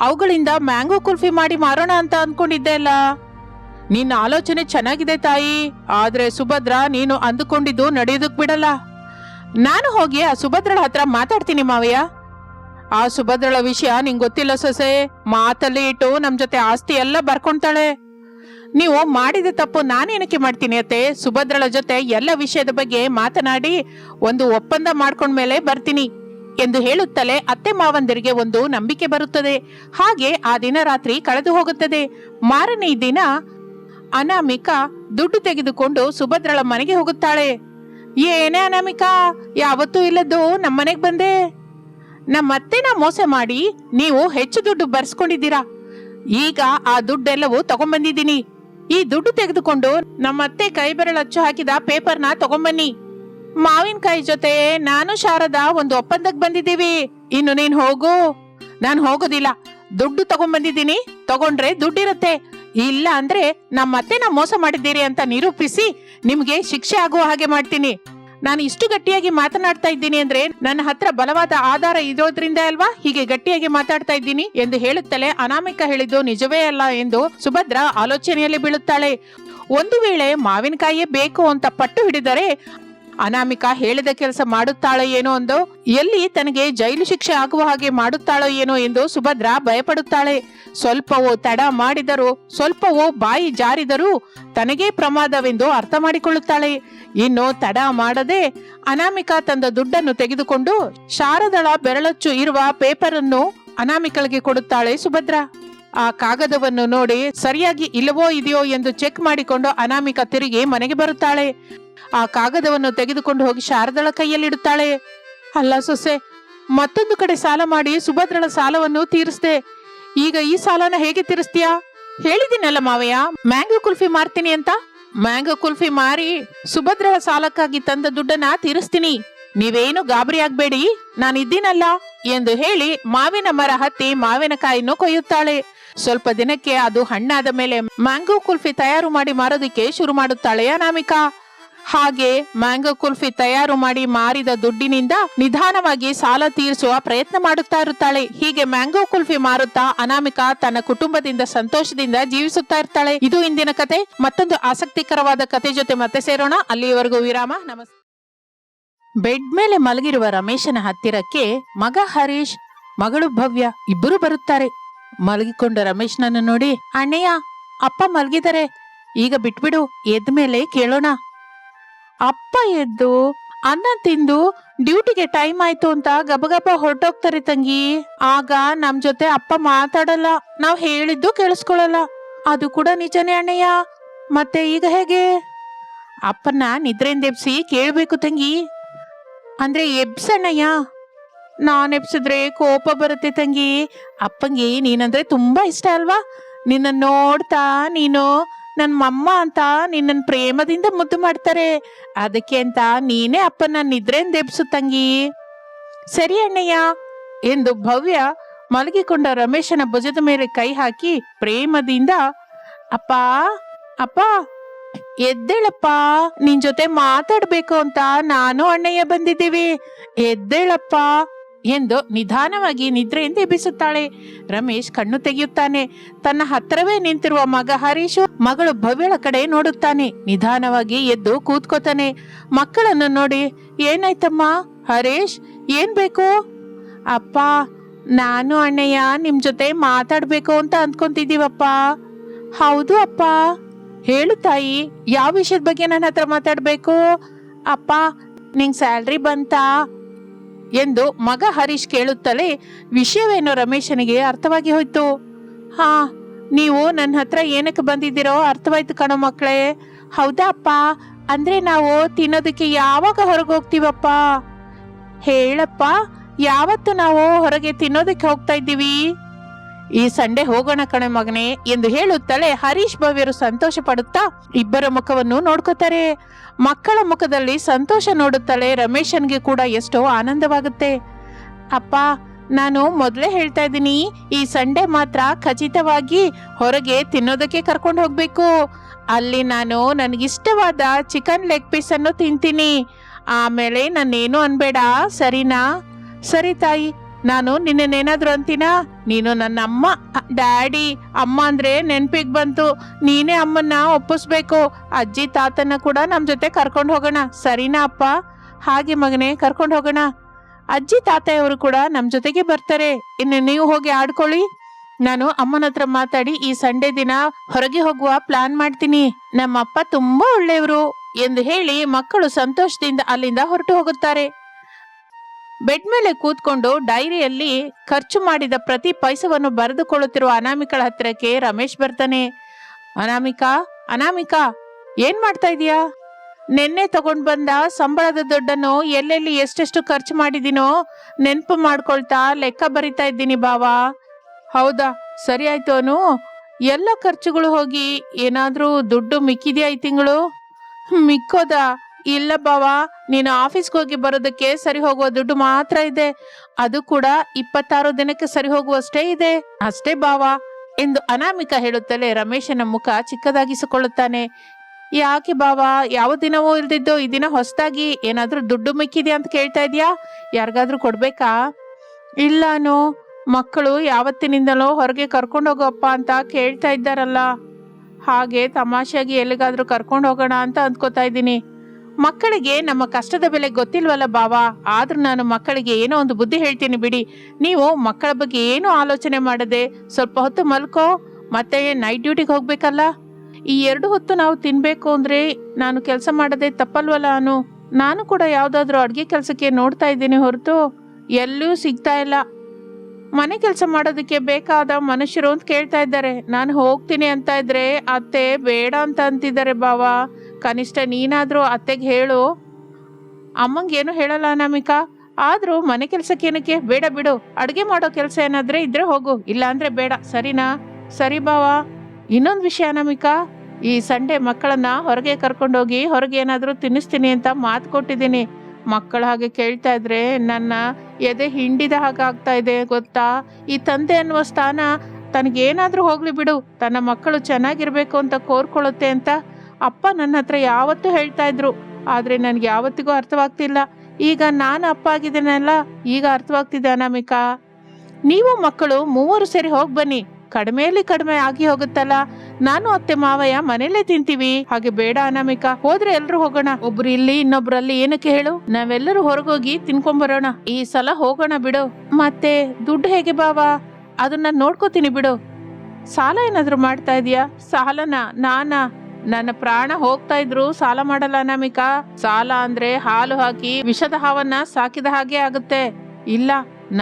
Speaker 1: ಅವುಗಳಿಂದ ಮ್ಯಾಂಗೋ ಕುಲ್ಫಿ ಮಾಡಿ ಮಾರೋಣ ಅಂತ ಅನ್ಕೊಂಡಿದ್ದೆ ಅಲ್ಲ. ನಿನ್ನ ಆಲೋಚನೆ ಚೆನ್ನಾಗಿದೆ ತಾಯಿ. ಆದ್ರೆ ಸುಭದ್ರ ನೀನು ಅಂದುಕೊಂಡಿದ್ದು ನಡೆಯೋದಕ್ ಬಿಡಲ್ಲ. ನಾನು ಹೋಗಿ ಆ ಸುಭದ್ರಳ ಹತ್ರ ಮಾತಾಡ್ತೀನಿ ಮಾವಯ್ಯ. ಆ ಸುಭದ್ರಳ ವಿಷಯ ನಿಂಗ್ ಗೊತ್ತಿಲ್ಲ ಸೊಸೆ? ಮಾತಲ್ಲಿ ಇಟ್ಟು ನಮ್ ಜೊತೆ ಆಸ್ತಿ ಎಲ್ಲ ಬರ್ಕೊಂತಾಳೆ. ನೀವು ಮಾಡಿದ ತಪ್ಪು ನಾನೇನಕ್ಕೆ ಮಾಡ್ತೀನಿ ಅತ್ತೆ? ಸುಭದ್ರಳ ಜೊತೆ ಎಲ್ಲ ವಿಷಯದ ಬಗ್ಗೆ ಮಾತನಾಡಿ ಒಂದು ಒಪ್ಪಂದ ಮಾಡ್ಕೊಂಡ್ಮೇಲೆ ಬರ್ತೀನಿ ಎಂದು ಹೇಳುತ್ತಲೇ ಅತ್ತೆ ಮಾವಂದಿರಿಗೆ ಒಂದು ನಂಬಿಕೆ ಬರುತ್ತದೆ. ಹಾಗೆ ಆ ದಿನ ರಾತ್ರಿ ಕಳೆದು ಹೋಗುತ್ತದೆ. ಮಾರನೇ ದಿನ ಅನಾಮಿಕ ದುಡ್ಡು ತೆಗೆದುಕೊಂಡು ಸುಭದ್ರಳ ಮನೆಗೆ ಹೋಗುತ್ತಾಳೆ. ಏನೇ ಅನಾಮಿಕಾ, ಯಾವತ್ತೂ ಇಲ್ಲದ್ದು ನಮ್ಮನೆಗೆ ಬಂದೆ. ನಮ್ಮತ್ತೆನ ಮೋಸ ಮಾಡಿ ನೀವು ಹೆಚ್ಚು ದುಡ್ಡು ಬರ್ಸ್ಕೊಂಡಿದ್ದೀರಾ? ಈಗ ಆ ದುಡ್ಡೆಲ್ಲವೂ ತಗೊಂಡ್ಬಂದಿದ್ದೀನಿ ಈ ದುಡ್ಡು ತೆಗೆದುಕೊಂಡು ನಮ್ಮತ್ತೆ ಕೈ ಬೆರಳು ಅಚ್ಚು ಹಾಕಿದ ಪೇಪರ್ನ ತಗೊಂಬನ್ನಿ. ಮಾವಿನಕಾಯಿ ಜೊತೆ ನಾನು ಶಾರದಾ ಒಂದು ಒಪ್ಪಂದಕ್ಕೆ ಬಂದಿದ್ದೀವಿ. ಇನ್ನು ನೀನ್ ಹೋಗು. ನಾನು ಹೋಗೋದಿಲ್ಲ. ದುಡ್ಡು ತಗೊಂಡ್ಬಂದಿದ್ದೀನಿ ತಗೊಂಡ್ರೆ ದುಡ್ಡಿರುತ್ತೆ. ಇಲ್ಲ ಅಂದ್ರೆ ನಮ್ಮತ್ತೆನ ಮೋಸ ಮಾಡಿದ್ದೀರಿ ಅಂತ ನಿರೂಪಿಸಿ ನಿಮ್ಗೆ ಶಿಕ್ಷೆ ಆಗುವ ಹಾಗೆ ಮಾಡ್ತೀನಿ. ನಾನು ಇಷ್ಟು ಗಟ್ಟಿಯಾಗಿ ಮಾತನಾಡ್ತಾ ಇದ್ದೀನಿ ಅಂದ್ರೆ ನನ್ನ ಹತ್ರ ಬಲವಾದ ಆಧಾರ ಇರೋದ್ರಿಂದ ಅಲ್ವಾ? ಹೀಗೆ ಗಟ್ಟಿಯಾಗಿ ಮಾತಾಡ್ತಾ ಇದ್ದೀನಿ ಎಂದು ಹೇಳುತ್ತಲೇ ಅನಾಮಿಕ ಹೇಳಿದ್ದು ನಿಜವೇ ಅಲ್ಲ ಎಂದು ಸುಭದ್ರ ಆಲೋಚನೆಯಲ್ಲಿ ಬೀಳುತ್ತಾಳೆ. ಒಂದು ವೇಳೆ ಮಾವಿನಕಾಯಿಯೇ ಬೇಕು ಅಂತ ಪಟ್ಟು ಹಿಡಿದರೆ ಅನಾಮಿಕಾ ಹೇಳಿದ ಕೆಲಸ ಮಾಡುತ್ತಾಳೋ ಏನೋ ಎಂದು ಎಲ್ಲಿ ತನಗೆ ಜೈಲು ಶಿಕ್ಷೆ ಆಗುವ ಹಾಗೆ ಮಾಡುತ್ತಾಳೋ ಏನೋ ಎಂದು ಸುಭದ್ರ ಭಯಪಡುತ್ತಾಳೆ. ಸ್ವಲ್ಪವೋ ತಡ ಮಾಡಿದರೂ, ಸ್ವಲ್ಪವೋ ಬಾಯಿ ಜಾರಿದರೂ ತನಗೇ ಪ್ರಮಾದವೆಂದು ಅರ್ಥ ಮಾಡಿಕೊಳ್ಳುತ್ತಾಳೆ. ಇನ್ನು ತಡ ಮಾಡದೆ ಅನಾಮಿಕಾ ತಂದ ದುಡ್ಡನ್ನು ತೆಗೆದುಕೊಂಡು ಶಾರದಳ ಬೆರಳಚ್ಚು ಇರುವ ಪೇಪರ್ ಅನ್ನು ಅನಾಮಿಕಳಿಗೆ ಕೊಡುತ್ತಾಳೆ ಸುಭದ್ರ. ಆ ಕಾಗದವನ್ನು ನೋಡಿ ಸರಿಯಾಗಿ ಇಲ್ಲವೋ ಇದೆಯೋ ಎಂದು ಚೆಕ್ ಮಾಡಿಕೊಂಡು ಅನಾಮಿಕಾ ತಿರುಗಿ ಮನೆಗೆ ಬರುತ್ತಾಳೆ. ಆ ಕಾಗದವನ್ನು ತೆಗೆದುಕೊಂಡು ಹೋಗಿ ಶಾರದಳ ಕೈಯಲ್ಲಿಡುತ್ತಾಳೆ. ಅಲ್ಲ ಸೊಸೆ, ಮತ್ತೊಂದು ಕಡೆ ಸಾಲ ಮಾಡಿ ಸುಭದ್ರಳ ಸಾಲವನ್ನು ತೀರಿಸ್ದೆ. ಈಗ ಈ ಸಾಲನ ಹೇಗೆ ತೀರಿಸ್ತೀಯಾ? ಹೇಳಿದಿನಲ್ಲ ಮಾವಯ್ಯ, ಮ್ಯಾಂಗೋ ಕುಲ್ಫಿ ಮಾರ್ತೀನಿ ಅಂತ? ಮ್ಯಾಂಗೋ ಕುಲ್ಫಿ ಮಾರಿ ಸುಭದ್ರಳ ಸಾಲಕ್ಕಾಗಿ ತಂದ ದುಡ್ಡನ್ನ ತೀರಿಸ್ತೀನಿ. ನೀವೇನು ಗಾಬರಿ ಆಗ್ಬೇಡಿ, ನಾನಿದ್ದೀನಲ್ಲ ಎಂದು ಹೇಳಿ ಮಾವಿನ ಮರ ಹತ್ತಿ ಮಾವಿನಕಾಯಿಯನ್ನು ಕೊಯ್ಯುತ್ತಾಳೆ. ಸ್ವಲ್ಪ ದಿನಕ್ಕೆ ಅದು ಹಣ್ಣಾದ ಮೇಲೆ ಮ್ಯಾಂಗೋ ಕುಲ್ಫಿ ತಯಾರು ಮಾಡಿ ಮಾರೋದಿಕ್ಕೆ ಶುರು ಮಾಡುತ್ತಾಳೆ ಅನಾಮಿಕಾ ಹಾಗೆ ಮ್ಯಾಂಗೋ ಕುಲ್ಫಿ ತಯಾರು ಮಾಡಿ ಮಾರಿದ ದುಡ್ಡಿನಿಂದ ನಿಧಾನವಾಗಿ ಸಾಲ ತೀರಿಸುವ ಪ್ರಯತ್ನ ಮಾಡುತ್ತಾ ಇರುತ್ತಾಳೆ. ಹೀಗೆ ಮ್ಯಾಂಗೋ ಕುಲ್ಫಿ ಮಾರುತ್ತಾ ಅನಾಮಿಕಾ ತನ್ನ ಕುಟುಂಬದಿಂದ ಸಂತೋಷದಿಂದ ಜೀವಿಸುತ್ತಾ ಇರ್ತಾಳೆ. ಇದು ಇಂದಿನ ಕತೆ. ಮತ್ತೊಂದು ಆಸಕ್ತಿಕರವಾದ ಕತೆ ಜೊತೆ ಮತ್ತೆ ಸೇರೋಣ. ಅಲ್ಲಿಯವರೆಗೂ ವಿರಾಮ. ನಮಸ್ತೆ ಬೆಡ್ ಮೇಲೆ ಮಲಗಿರುವ ರಮೇಶನ ಹತ್ತಿರಕ್ಕೆ ಮಗ ಹರೀಶ್, ಮಗಳು ಭವ್ಯ ಇಬ್ಬರು ಬರುತ್ತಾರೆ. ಮಲಗಿಕೊಂಡ ರಮೇಶ್ನನ್ನು ನೋಡಿ, ಅಣ್ಣಯ್ಯ, ಅಪ್ಪ ಮಲಗಿದರೆ ಈಗ ಬಿಟ್ಬಿಡು, ಎದ್ಮೇಲೆ ಕೇಳೋಣ. ಅಪ್ಪ ಎದ್ದು ಅನ್ನ ತಿಂದು ಡ್ಯೂಟಿಗೆ ಟೈಮ್ ಆಯ್ತು ಅಂತ ಗಬಗಬ ಹೊರಟೋಗ್ತಾರೆ ತಂಗಿ. ಆಗ ನಮ್ ಜೊತೆ ಅಪ್ಪ ಮಾತಾಡಲ್ಲ. ನಾವ್ ಹೇಳಿದ್ದು ಕೇಳಿಸ್ಕೊಳಲ್ಲ. ಅದು ಕೂಡ ನಿಜನೇ ಅಣ್ಣಯ್ಯ. ಮತ್ತೆ ಈಗ ಹೇಗೆ? ಅಪ್ಪನ ನಿದ್ರೆಯಿಂದ ಎಬ್ಸಿ ಕೇಳ್ಬೇಕು ತಂಗಿ. ಅಂದ್ರೆ ಎಬ್ಸಣ್ಣಯ್ಯ? ನಾನ್ ಎಬ್ಸಿದ್ರೆ ಕೋಪ ಬರುತ್ತೆ ತಂಗಿ. ಅಪ್ಪಂಗೆ ನೀನಂದ್ರೆ ತುಂಬಾ ಇಷ್ಟ ಅಲ್ವಾ? ನಿನ್ನ ನೋಡ್ತಾ ನೀನು ನನ್ನ ಮಮ್ಮ ಅಂತ ನಿನ್ನನ್ ಪ್ರೇಮದಿಂದ ಮುದ್ದು ಮಾಡ್ತಾರೆ. ಅದಕ್ಕೆ ಅಂತ ನೀನೇ ಅಪ್ಪನ ನಿದ್ರೆಯಿಂದ ದೇಬ್ಸು ತಂಗಿ. ಸರಿ ಅಣ್ಣಯ್ಯ. ಎಂದು ಭವ್ಯ ಮಲಗಿಕೊಂಡ ರಮೇಶನ ಭುಜದ ಮೇಲೆ ಕೈ ಹಾಕಿ ಪ್ರೇಮದಿಂದ, ಅಪ್ಪ ಅಪ್ಪ, ಎದ್ದೇಳಪ್ಪ. ನಿನ್ ಜೊತೆ ಮಾತಾಡ್ಬೇಕು ಅಂತ ನಾನು ಅಣ್ಣಯ್ಯ ಬಂದಿದ್ದೀವಿ. ಎದ್ದೇಳಪ್ಪ. ಎಂದು ನಿಧಾನವಾಗಿ ನಿದ್ರೆಯಿಂದ ಎಬ್ಬಿಸುತ್ತಾಳೆ. ರಮೇಶ್ ಕಣ್ಣು ತೆಗೆಯುತ್ತಾನೆ. ತನ್ನ ಹತ್ತಿರವೇ ನಿಂತಿರುವ ಮಗ ಹರೀಶು ಮಗಳು ಭವ್ಯಳ ಕಡೆ ನೋಡುತ್ತಾನೆ. ನಿಧಾನವಾಗಿ ಎದ್ದು ಕೂತ್ಕೋತಾನೆ. ಮಕ್ಕಳನ್ನು ನೋಡಿ, ಏನಾಯ್ತಮ್ಮ? ಹರೀಶ್, ಏನ್ ಬೇಕು? ಅಪ್ಪ, ನಾನು ಅಣ್ಣಯ್ಯ, ನಿಮ್ ಜೊತೆ ಮಾತಾಡ್ಬೇಕು ಅಂತ ಅನ್ಕೊಂತಿದ್ದೀವಪ್ಪ ಹೌದು ಅಪ್ಪ. ಹೇಳು ತಾಯಿ, ಯಾವ ವಿಷಯದ ಬಗ್ಗೆ ನನ್ನ ಹತ್ರ ಮಾತಾಡ್ಬೇಕು? ಅಪ್ಪ, ನಿಂಗ್ ಸ್ಯಾಲ್ರಿ ಬಂತಾ? ಎಂದು ಮಗ ಹರೀಶ್ ಕೇಳುತ್ತಲೇ, ವಿಷಯವೇನೋ ರಮೇಶನಿಗೆ ಅರ್ಥವಾಗಿ ಹೋಯ್ತು. ಹಾ, ನೀವು ನನ್ನ ಹತ್ರ ಏನಕ್ಕೆ ಬಂದಿದ್ದೀರೋ ಅರ್ಥವಾಯ್ತು ಕಣೋ ಮಕ್ಕಳೇ. ಹೌದಾ ಅಪ್ಪ, ಅಂದ್ರೆ ನಾವು ತಿನ್ನೋದಕ್ಕೆ ಯಾವಾಗ ಹೊರಗೆ ಹೋಗ್ತೀವಪ್ಪ? ಹೇಳಪ್ಪ, ಯಾವತ್ತು ನಾವು ಹೊರಗೆ ತಿನ್ನೋದಕ್ಕೆ ಹೋಗ್ತಾ ಇದ್ದೀವಿ? ಈ ಸಂಡೆ ಹೋಗೋಣ ಕಣೆ ಮಗನೇ ಎಂದು ಹೇಳುತ್ತಲೇ ಹರೀಶ್ ಭವ್ಯರು ಸಂತೋಷ ಪಡುತ್ತಾ ಇಬ್ಬರ ಮುಖವನ್ನು ನೋಡ್ಕೋತಾರೆ. ಮಕ್ಕಳ ಮುಖದಲ್ಲಿ ಸಂತೋಷ ನೋಡುತ್ತಲೇ ರಮೇಶನ್ಗೆ ಕೂಡ ಎಷ್ಟೋ ಆನಂದವಾಗುತ್ತೆ. ಅಪ್ಪ, ನಾನು ಮೊದಲೇ ಹೇಳ್ತಾ ಇದ್ದೀನಿ, ಈ ಸಂಡೆ ಮಾತ್ರ ಖಚಿತವಾಗಿ ಹೊರಗೆ ತಿನ್ನೋದಕ್ಕೆ ಕರ್ಕೊಂಡು ಹೋಗ್ಬೇಕು. ಅಲ್ಲಿ ನಾನು ನನಗಿಷ್ಟವಾದ ಚಿಕನ್ ಲೆಗ್ ಪೀಸ್ ಅನ್ನು ತಿಂತೀನಿ. ಆಮೇಲೆ ನಾನೇನು ಅನ್ಬೇಡ, ಸರಿನಾ? ಸರಿ ತಾಯಿ ನಾನು ನಿನ್ನೇನಾದ್ರೂ ಅಂತೀನಾ? ನೀನು ನನ್ನ ಅಮ್ಮ, ಡ್ಯಾಡಿ, ಅಮ್ಮ ಅಂದ್ರೆ ನೆನ್ಪಿಗೆ ಬಂತು. ನೀನೇ ಅಮ್ಮನ್ನ ಒಪ್ಪಿಸ್ಬೇಕು. ಅಜ್ಜಿ ತಾತನ ಕೂಡ ನಮ್ಮ ಜೊತೆ ಕರ್ಕೊಂಡು ಹೋಗೋಣ. ಸರಿನಾ ಅಪ್ಪ? ಹಾಗೆ ಮಗನೇ, ಕರ್ಕೊಂಡು ಹೋಗೋಣ. ಅಜ್ಜಿ, ತಾತೆಯವರು ಕೂಡ ನಮ್ಮ ಜೊತೆಗೆ ಬರ್ತಾರೆ. ಇನ್ನು ನೀವು ಹೋಗಿ ಆಡ್ಕೊಳ್ಳಿ. ನಾನು ಅಮ್ಮನ ಹತ್ರ ಮಾತಾಡಿ ಈ ಸಂಡೇ ದಿನ ಹೊರಗೆ ಹೋಗುವ ಪ್ಲಾನ್ ಮಾಡ್ತೀನಿ. ನಮ್ಮಪ್ಪ ತುಂಬಾ ಒಳ್ಳೆಯವರು ಎಂದು ಹೇಳಿ ಮಕ್ಕಳು ಸಂತೋಷದಿಂದ ಅಲ್ಲಿಂದ ಹೊರಟು ಹೋಗುತ್ತಾರೆ. ಬೆಡ್ ಮೇಲೆ ಕೂತ್ಕೊಂಡು ಡೈರಿಯಲ್ಲಿ ಖರ್ಚು ಮಾಡಿದ ಪ್ರತಿ ಪೈಸವನ್ನು ಬರೆದುಕೊಳ್ಳುತ್ತಿರುವ ಅನಾಮಿಕಳ ಹತ್ತಿರಕ್ಕೆ ರಮೇಶ್ ಬರ್ತಾನೆ. ಅನಾಮಿಕಾ ಅನಾಮಿಕಾ, ಏನ್ ಮಾಡ್ತಾ ಇದೀಯಾ ನಿನ್ನೆ ತಗೊಂಡ್ ಬಂದ ಸಂಬಳದ ದುಡ್ಡನ್ನು ಎಲ್ಲೆಲ್ಲಿ ಎಷ್ಟೆಷ್ಟು ಖರ್ಚು ಮಾಡಿದೀನೋ ನೆನಪು ಮಾಡ್ಕೊಳ್ತಾ ಲೆಕ್ಕ ಬರಿತಾ ಇದ್ದೀನಿ ಬಾವಾ ಹೌದಾ? ಸರಿ ಆಯ್ತು ಅನು. ಎಲ್ಲ ಖರ್ಚುಗಳು ಹೋಗಿ ಏನಾದ್ರೂ ದುಡ್ಡು ಮಿಕ್ಕಿದ್ಯಾ ಈ ತಿಂಗಳು? ಮಿಕ್ಕೋದಾ? ಇಲ್ಲ ಬಾವ, ನೀನು ಆಫೀಸ್ಗೆ ಹೋಗಿ ಬರೋದಕ್ಕೆ ಸರಿ ಹೋಗುವ ದುಡ್ಡು ಮಾತ್ರ ಇದೆ. ಅದು ಕೂಡ ಇಪ್ಪತ್ತಾರು ದಿನಕ್ಕೆ ಸರಿ ಹೋಗುವಷ್ಟೇ ಇದೆ. ಅಷ್ಟೇ ಬಾವ, ಎಂದು ಅನಾಮಿಕ ಹೇಳುತ್ತಲೇ ರಮೇಶನ ಮುಖ ಚಿಕ್ಕದಾಗಿಸಿಕೊಳ್ಳುತ್ತಾನೆ. ಯಾಕೆ ಬಾವ, ಯಾವ ದಿನವೂ ಇಲ್ದಿದ್ದೋ ಈ ದಿನ ಹೊಸದಾಗಿ ಏನಾದರೂ ದುಡ್ಡು ಮಿಕ್ಕಿದ್ಯಾ ಅಂತ ಕೇಳ್ತಾ ಇದೆಯಾ? ಯಾರಿಗಾದ್ರೂ ಕೊಡ್ಬೇಕಾ? ಇಲ್ಲಾನು ಮಕ್ಕಳು ಯಾವತ್ತಿನಿಂದಲೋ ಹೊರಗೆ ಕರ್ಕೊಂಡು ಹೋಗೋಪ್ಪ ಅಂತ ಕೇಳ್ತಾ ಇದ್ದಾರಲ್ಲ. ಹಾಗೆ ತಮಾಷೆಯಾಗಿ ಎಲ್ಲಿಗಾದರೂ ಕರ್ಕೊಂಡು ಹೋಗೋಣ ಅಂತ ಅಂದ್ಕೋತಾ ಇದ್ದೀನಿ. ಮಕ್ಕಳಿಗೆ ನಮ್ಮ ಕಷ್ಟದ ಬೆಲೆ ಗೊತ್ತಿಲ್ವಲ್ಲ ಬಾವ, ಆದ್ರೂ ನಾನು ಮಕ್ಕಳಿಗೆ ಏನೋ ಒಂದು ಬುದ್ಧಿ ಹೇಳ್ತೀನಿ ಬಿಡಿ. ನೀವು ಮಕ್ಕಳ ಬಗ್ಗೆ ಏನು ಆಲೋಚನೆ ಮಾಡದೆ ಸ್ವಲ್ಪ ಹೊತ್ತು ಮಲ್ಕೋ, ಮತ್ತೆ ನೈಟ್ ಡ್ಯೂಟಿಗೆ ಹೋಗ್ಬೇಕಲ್ಲ? ಈ ಎರಡು ಹೊತ್ತು ನಾವು ತಿನ್ಬೇಕು ಅಂದ್ರೆ ನಾನು ಕೆಲಸ ಮಾಡದೆ ತಪ್ಪಲ್ವಲ್ಲ ಅನು? ನಾನು ಕೂಡ ಯಾವ್ದಾದ್ರು ಅಡ್ಗೆ ಕೆಲಸಕ್ಕೆ ನೋಡ್ತಾ ಇದ್ದೀನಿ ಹೊರತು, ಎಲ್ಲೂ ಸಿಗ್ತಾ ಇಲ್ಲ. ಮನೆ ಕೆಲಸ ಮಾಡೋದಕ್ಕೆ ಬೇಕಾದ ಮನುಷ್ಯರು ಅಂತ ಕೇಳ್ತಾ ಇದ್ದಾರೆ. ನಾನು ಹೋಗ್ತೀನಿ ಅಂತ ಇದ್ರೆ, ಅತ್ತೆ, ಬೇಡ ಅಂತ ಅಂತಿದ್ದಾರೆ ಬಾವ. ಕನಿಷ್ಠ ನೀನಾದರೂ ಅತ್ತೆಗೆ ಹೇಳು. ಅಮ್ಮಂಗೇನು ಹೇಳಲ್ಲ ಅನಾಮಿಕಾ. ಆದರೂ ಮನೆ ಕೆಲಸಕ್ಕೇನಕ್ಕೆ ಬೇಡ ಬಿಡು. ಅಡುಗೆ ಮಾಡೋ ಕೆಲಸ ಏನಾದರೆ ಇದ್ರೆ ಹೋಗು. ಇಲ್ಲಾಂದರೆ ಬೇಡ. ಸರಿನಾ? ಸರಿ ಬಾವ ಇನ್ನೊಂದು ವಿಷಯ ಅನಾಮಿಕಾ. ಈ ಸಂಡೆ ಮಕ್ಕಳನ್ನ ಹೊರಗೆ ಕರ್ಕೊಂಡೋಗಿ ಹೊರಗೆ ಏನಾದರೂ ತಿನ್ನಿಸ್ತೀನಿ ಅಂತ ಮಾತು ಕೊಟ್ಟಿದ್ದೀನಿ. ಮಕ್ಕಳು ಹಾಗೆ ಕೇಳ್ತಾ ಇದ್ರೆ ನನ್ನ ಎದೆ ಹಿಂಡಿದ ಹಾಗೆ ಆಗ್ತಾ ಇದೆ ಗೊತ್ತಾ? ಈ ತಂದೆ ಅನ್ನುವ ಸ್ಥಾನ ತನಗೇನಾದ್ರೂ ಹೋಗ್ಲಿ ಬಿಡು. ತನ್ನ ಮಕ್ಕಳು ಚೆನ್ನಾಗಿರಬೇಕು ಅಂತ ಕೋರ್ಕೊಳ್ಳುತ್ತೆ ಅಂತ ಅಪ್ಪ ನನ್ನ ಹತ್ರ ಯಾವತ್ತೂ ಹೇಳ್ತಾ ಇದ್ರು, ಆದ್ರೆ ನನ್ಗೆ ಯಾವತ್ತಿಗೂ ಅರ್ಥವಾಗ್ತಿಲ್ಲ. ಈಗ ನಾನು ಅಪ್ಪ ಆಗಿದ್ದೇನಲ್ಲ, ಈಗ ಅರ್ಥವಾಗ್ತಿದೆ ಅನಾಮಿಕಾ. ನೀವು ಮಕ್ಕಳು ಮೂವರು ಸೇರಿ ಹೋಗಿ ಬನ್ನಿ. ಕಡಿಮೆಯಲ್ಲಿ ಕಡಿಮೆ ಆಗಿ ಹೋಗುತ್ತಲ್ಲ. ನಾನು ಅತ್ತೆ ಮಾವಯ್ಯ ಮನೇಲೆ ತಿಂತೀವಿ. ಹಾಗೆ ಬೇಡ ಅನಾಮಿಕಾ, ಹೋದ್ರೆ ಎಲ್ರು ಹೋಗೋಣ. ಒಬ್ರು ಇಲ್ಲಿ ಇನ್ನೊಬ್ರಲ್ಲಿ ಏನಕ್ಕೆ ಹೇಳು? ನಾವೆಲ್ಲರೂ ಹೊರಗೋಗಿ ತಿನ್ಕೊಂಬರೋಣ. ಈ ಸಲ ಹೋಗೋಣ ಬಿಡು. ಮತ್ತೆ, ದುಡ್ಡು ಹೇಗೆ ಬಾವಾ ಅದನ್ನ ನೋಡ್ಕೋತೀನಿ ಬಿಡು. ಸಾಲ ಏನಾದ್ರು ಮಾಡ್ತಾ ಇದೀಯಾ? ಸಾಲನ? ನಾನಾ? ನನ್ನ ಪ್ರಾಣ ಹೋಗ್ತಾ ಇದ್ರು ಸಾಲ ಮಾಡಲ್ಲ ಅನಾಮಿಕಾ. ಸಾಲ ಅಂದ್ರೆ ಹಾಲು ಹಾಕಿ ವಿಷದ ಹಾವನ್ನ ಸಾಕಿದ ಹಾಗೆ ಆಗುತ್ತೆ. ಇಲ್ಲ,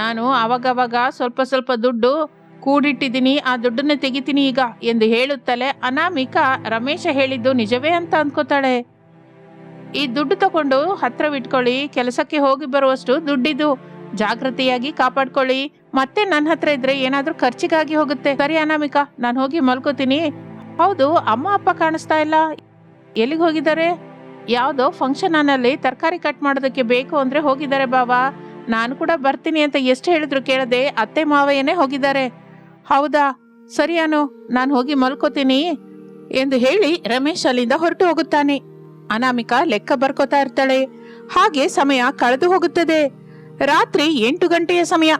Speaker 1: ನಾನು ಅವಾಗವಾಗ ಸ್ವಲ್ಪ ಸ್ವಲ್ಪ ದುಡ್ಡು ಕೂಡಿಟ್ಟಿದ್ದೀನಿ, ಆ ದುಡ್ಡನ್ನ ತೆಗಿತೀನಿ ಈಗ ಎಂದು ಹೇಳುತ್ತಲೇ ಅನಾಮಿಕಾ ರಮೇಶ ಹೇಳಿದ್ದು ನಿಜವೇ ಅಂತ ಅನ್ಕೋತಾಳೆ ಈ ದುಡ್ಡು ತಗೊಂಡು ಹತ್ರವಿಟ್ಕೊಳ್ಳಿ, ಕೆಲಸಕ್ಕೆ ಹೋಗಿ ಬರುವಷ್ಟು ದುಡ್ಡಿದು. ಜಾಗೃತಿಯಾಗಿ ಕಾಪಾಡ್ಕೊಳ್ಳಿ. ಮತ್ತೆ ನನ್ನ ಹತ್ರ ಇದ್ರೆ ಏನಾದ್ರೂ ಖರ್ಚಿಗಾಗಿ ಹೋಗುತ್ತೆ. ಸರಿ ಅನಾಮಿಕಾ, ನಾನು ಹೋಗಿ ಮಲ್ಕೋತೀನಿ. ಹೌದು, ಅಮ್ಮ, ಅಪ್ಪ ಕಾಣಿಸ್ತಾ ಇಲ್ಲ. ಎಲ್ಲಿಗೆ ಹೋಗಿದ್ದಾರೆ? ಯಾವುದೋ ಫಂಕ್ಷನ್ ಅಲ್ಲಿ ತರಕಾರಿ ಕಟ್ ಮಾಡೋದಕ್ಕೆ ಬೇಕು ಅಂದ್ರೆ ಹೋಗಿದ್ದಾರೆ ಬಾವಾ. ನಾನು ಕೂಡ ಬರ್ತೀನಿ ಅಂತ ಎಷ್ಟು ಹೇಳಿದ್ರು ಕೇಳದೆ ಅತ್ತೆ, ಮಾವಯ್ಯನೇ ಹೋಗಿದ್ದಾರೆ. ಹೌದಾ? ಸರಿ ಅನು, ನಾನು ಹೋಗಿ ಮಲ್ಕೋತೀನಿ ಎಂದು ಹೇಳಿ ರಮೇಶ್ ಅಲ್ಲಿಂದ ಹೊರಟು ಹೋಗುತ್ತಾನೆ. ಅನಾಮಿಕಾ ಲೆಕ್ಕ ಬರ್ಕೋತಾ ಇರ್ತಾಳೆ. ಹಾಗೆ ಸಮಯ ಕಳೆದು ಹೋಗುತ್ತದೆ. ರಾತ್ರಿ ಎಂಟು ಗಂಟೆಯ ಸಮಯ.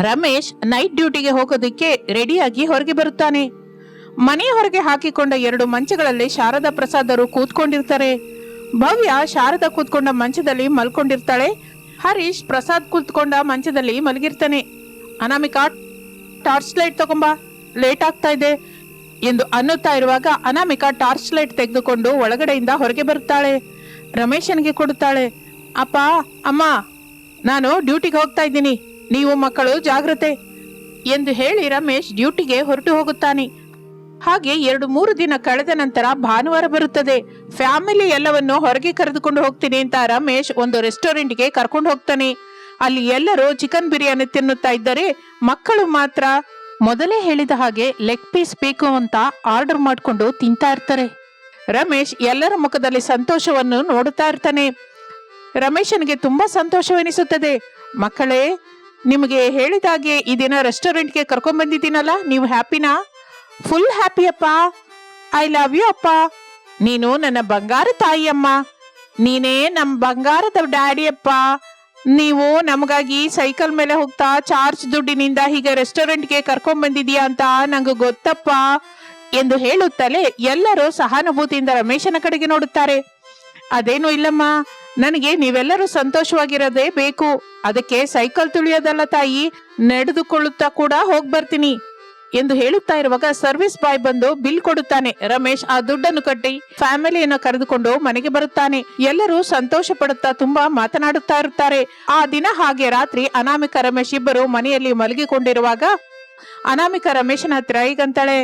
Speaker 1: ರಮೇಶ್ ನೈಟ್ ಡ್ಯೂಟಿಗೆ ಹೋಗೋದಕ್ಕೆ ರೆಡಿಯಾಗಿ ಹೊರಗೆ ಬರುತ್ತಾನೆ. ಮನೆಯ ಹೊರಗೆ ಹಾಕಿಕೊಂಡ ಎರಡು ಮಂಚಗಳಲ್ಲಿ ಶಾರದಾ ಪ್ರಸಾದರು ಕೂತ್ಕೊಂಡಿರ್ತಾರೆ. ಭವ್ಯ ಶಾರದಾ ಕೂತ್ಕೊಂಡ ಮಂಚದಲ್ಲಿ ಮಲ್ಕೊಂಡಿರ್ತಾಳೆ. ಹರೀಶ್ ಪ್ರಸಾದ್ ಕೂತ್ಕೊಂಡ ಮಂಚದಲ್ಲಿ ಮಲಗಿರ್ತಾನೆ. ಅನಾಮಿಕಾ, ಟಾರ್ಚ್ ಲೈಟ್ ತಗೊಂಬಾ, ಲೇಟ್ ಆಗ್ತಾ ಇದೆ ಎಂದು ಅನ್ನುತ್ತಾ ಇರುವಾಗ ಅನಾಮಿಕಾ ಟಾರ್ಚ್ ಲೈಟ್ ತೆಗೆದುಕೊಂಡು ಒಳಗಡೆಯಿಂದ ಹೊರಗೆ ಬರುತ್ತಾಳೆ. ರಮೇಶನಿಗೆ ಕೊಡುತ್ತಾಳೆ, ಅಪ್ಪ, ಅಮ್ಮ, ನಾನು ಡ್ಯೂಟಿಗೆ ಹೋಗ್ತಾ ಇದ್ದೀನಿ. ನೀವು ಮಕ್ಕಳು ಜಾಗ್ರತೆ ಎಂದು ಹೇಳಿ ರಮೇಶ್ ಡ್ಯೂಟಿಗೆ ಹೊರಟು ಹೋಗುತ್ತಾನೆ. ಹಾಗೆ ಎರಡು ಮೂರು ದಿನ ಕಳೆದ ನಂತರ ಭಾನುವಾರ ಬರುತ್ತದೆ. ಫ್ಯಾಮಿಲಿ ಎಲ್ಲವನ್ನು ಹೊರಗೆ ಕರೆದುಕೊಂಡು ಹೋಗ್ತೀನಿ ಅಂತ ರಮೇಶ್ ಒಂದು ರೆಸ್ಟೋರೆಂಟ್ಗೆ ಕರ್ಕೊಂಡು ಹೋಗ್ತಾನೆ. ಅಲ್ಲಿ ಎಲ್ಲರೂ ಚಿಕನ್ ಬಿರಿಯಾನಿ ತಿನ್ನುತ್ತಾ ಇದ್ದರೆ ಮಕ್ಕಳು ಮಾತ್ರ ಮೊದಲೇ ಹೇಳಿದ ಹಾಗೆ ಲೆಗ್ ಪೀಸ್ ಬೇಕು ಅಂತ ಆರ್ಡರ್ ಮಾಡಿಕೊಂಡು ತಿಂತಾ ಇರ್ತಾರೆ. ರಮೇಶ್ ಎಲ್ಲರ ಮುಖದಲ್ಲಿ ಸಂತೋಷವನ್ನು ನೋಡುತ್ತಾ ಇರ್ತಾನೆ. ರಮೇಶನಿಗೆ ತುಂಬಾ ಸಂತೋಷವೆನಿಸುತ್ತದೆ. ಮಕ್ಕಳೇ, ನಿಮಗೆ ಹೇಳಿದಾಗೆ ಈ ದಿನ ರೆಸ್ಟೋರೆಂಟ್ಗೆ ಕರ್ಕೊಂಡ್ ಬಂದಿದ್ದೀನಲ್ಲ ನೀವು ಹ್ಯಾಪಿನಾ? ಫುಲ್ ಹ್ಯಾಪಿಯಪ್ಪ ಐ ಲವ್ ಯು ಅಪ್ಪ. ನೀನು ನನ್ನ ಬಂಗಾರ ತಾಯಿ, ಅಮ್ಮ. ನೀನೇ ನಮ್ಮ ಬಂಗಾರದ ಡ್ಯಾಡಿಯಪ್ಪ ನೀವು ನಮಗಾಗಿ ಸೈಕಲ್ ಮೇಲೆ ಹೋಗ್ತಾ ಚಾರ್ಜ್ ದುಡ್ಡಿನಿಂದ ಹೀಗೆ ರೆಸ್ಟೋರೆಂಟ್ಗೆ ಕರ್ಕೊಂಡ್ ಬಂದಿದ್ಯಾ ಅಂತ ನಂಗೆ ಗೊತ್ತಪ್ಪ ಎಂದು ಹೇಳುತ್ತಲೇ ಎಲ್ಲರೂ ಸಹಾನುಭೂತಿಯಿಂದ ರಮೇಶನ ಕಡೆಗೆ ನೋಡುತ್ತಾರೆ. ಅದೇನು ಇಲ್ಲಮ್ಮ. ನನಗೆ ನೀವೆಲ್ಲರೂ ಸಂತೋಷವಾಗಿರೋದೇ ಬೇಕು. ಅದಕ್ಕೆ ಸೈಕಲ್ ತುಳಿಯೋದಲ್ಲ ತಾಯಿ. ನಡೆದುಕೊಳ್ಳುತ್ತಾ ಕೂಡ ಹೋಗ್ ಬರ್ತೀನಿ ಎಂದು ಹೇಳುತ್ತಾ ಇರುವಾಗ ಸರ್ವಿಸ್ ಬಾಯ್ ಬಂದು ಬಿಲ್ ಕೊಡುತ್ತಾನೆ. ರಮೇಶ್ ಆ ದುಡ್ಡನ್ನು ಕಟ್ಟಿ ಫ್ಯಾಮಿಲಿಯನ್ನು ಕರೆದುಕೊಂಡು ಮನೆಗೆ ಬರುತ್ತಾನೆ. ಎಲ್ಲರೂ ಸಂತೋಷ ಪಡುತ್ತಾ ತುಂಬಾ ಮಾತನಾಡುತ್ತಾ ಇರುತ್ತಾರೆ. ಆ ದಿನ ಹಾಗೆ ರಾತ್ರಿ ಅನಾಮಿಕ ರಮೇಶ್ ಇಬ್ಬರು ಮನೆಯಲ್ಲಿ ಮಲಗಿಕೊಂಡಿರುವಾಗ ಅನಾಮಿಕ ರಮೇಶನ ಹತ್ರ ಈಗಂತಾಳೆ